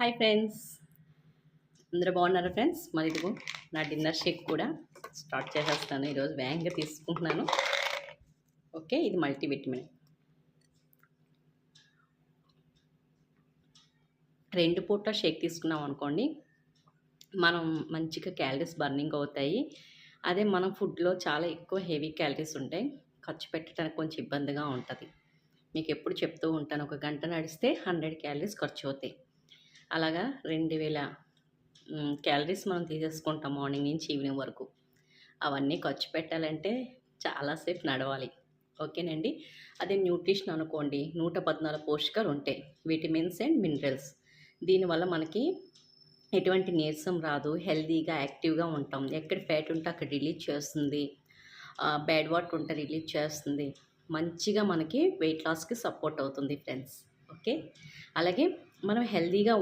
Hi friends. అందరూ బాగున్నారా friends? మరి ఇదిగో నా డిన్నర్ షేక్ కూడా స్టార్ట్ చేసేస్తాను. ఈరోజు వేగంగా తీసుకుంటున్నాను. ఓకే ఇది మల్టీవిటమిన్. రెండు పూట షేక్ తీసుకున్నాం అనుకోండి మనం మంచిగా క్యాలరీస్ బర్నింగ్ అవుతాయి. అదే మనం ఫుడ్లో చాలా ఎక్కువ హెవీ క్యాలరీస్ ఉంటాయి. ఖర్చు పెట్టడానికి కొంచెం ఇబ్బందిగా ఉంటుంది. మీకు ఎప్పుడు చెప్తూ ఉంటాను ఒక గంట నడిస్తే హండ్రెడ్ క్యాలరీస్ ఖర్చు అవుతాయి. అలాగా రెండు వేల క్యాలరీస్ మనం తీసేసుకుంటాం మార్నింగ్ నుంచి ఈవినింగ్ వరకు. అవన్నీ ఖర్చు పెట్టాలంటే చాలాసేపు నడవాలి. ఓకేనండి అదే న్యూట్రిషన్ అనుకోండి నూట పద్నాలుగు పోషకాలు ఉంటాయి విటమిన్స్ అండ్ మినరల్స్ దీనివల్ల మనకి ఎటువంటి నీరసం రాదు హెల్తీగా యాక్టివ్గా ఉంటాం. ఎక్కడ ఫ్యాట్ ఉంటే అక్కడ రిలీజ్ చేస్తుంది. బ్యాడ్ వాటర్ ఉంటే రిలీజ్ చేస్తుంది. మంచిగా మనకి వెయిట్ లాస్కి సపోర్ట్ అవుతుంది ఫ్రెండ్స్ ఓకే? అలాగే మనం హెల్తీగా